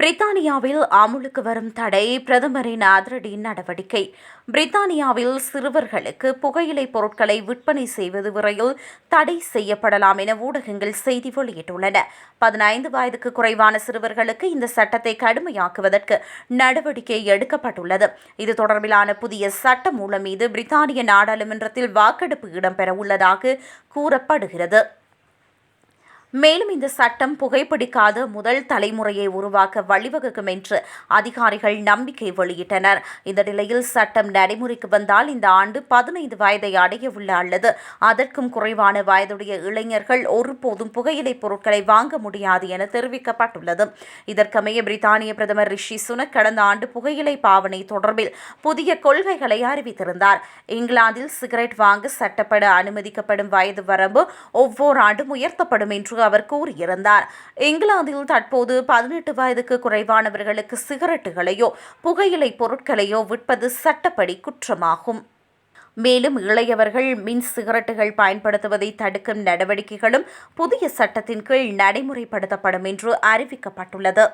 பிரித்தானியாவில் அமுலுக்கு வரும் தடை பிரதமரின் அதிரடி நடவடிக்கை. பிரித்தானியாவில் சிறுவர்களுக்கு புகையிலை பொருட்களை விற்பனை செய்வது வரையில் தடை செய்யப்படலாம் என ஊடகங்கள் செய்தி வெளியிட்டுள்ளன. பதினைந்து வயதுக்கு குறைவான சிறுவர்களுக்கு இந்த சட்டத்தை கடுமையாக்குவதற்கு நடவடிக்கை எடுக்கப்பட்டுள்ளது. இது தொடர்பிலான புதிய சட்ட மூலம் மீது பிரித்தானிய நாடாளுமன்றத்தில் வாக்கெடுப்பு இடம்பெற உள்ளதாக கூறப்படுகிறது. மேலும் இந்த சட்டம் புகைப்பிடிக்காத முதல் தலைமுறையை உருவாக்க வழிவகுக்கும் என்று அதிகாரிகள் நம்பிக்கை வெளியிட்டனர். இந்த நிலையில் சட்டம் நடைமுறைக்கு வந்தால் இந்த ஆண்டு பதினைந்து வயதை அடைய உள்ள அல்லது அதற்கும் குறைவான வயதுடைய இளைஞர்கள் ஒருபோதும் புகையிலை பொருட்களை வாங்க முடியாது என தெரிவிக்கப்பட்டுள்ளது. இதற்கமைய பிரித்தானிய பிரதமர் ரிஷி சுனக் கடந்த ஆண்டு புகையிலை பாவனை தொடர்பில் புதிய கொள்கைகளை அறிவித்திருந்தார். இங்கிலாந்தில் சிகரெட் வாங்க சட்டப்பட அனுமதிக்கப்படும் வயது வரம்பு ஒவ்வொரு ஆண்டும் உயர்த்தப்படும் என்று அவர் கூறியிருந்தார். இங்கிலாந்தில் தற்போது பதினெட்டு வயதுக்கு குறைவானவர்களுக்கு சிகரெட்டுகளையோ புகையிலை பொருட்களையோ விற்பது சட்டப்படி குற்றமாகும். மேலும் இளையவர்கள் மின் சிகரெட்டுகள் பயன்படுத்துவதை தடுக்கும் நடவடிக்கைகளும் புதிய சட்டத்தின் கீழ் நடைமுறைப்படுத்தப்படும் என்று அறிவிக்கப்பட்டுள்ளது.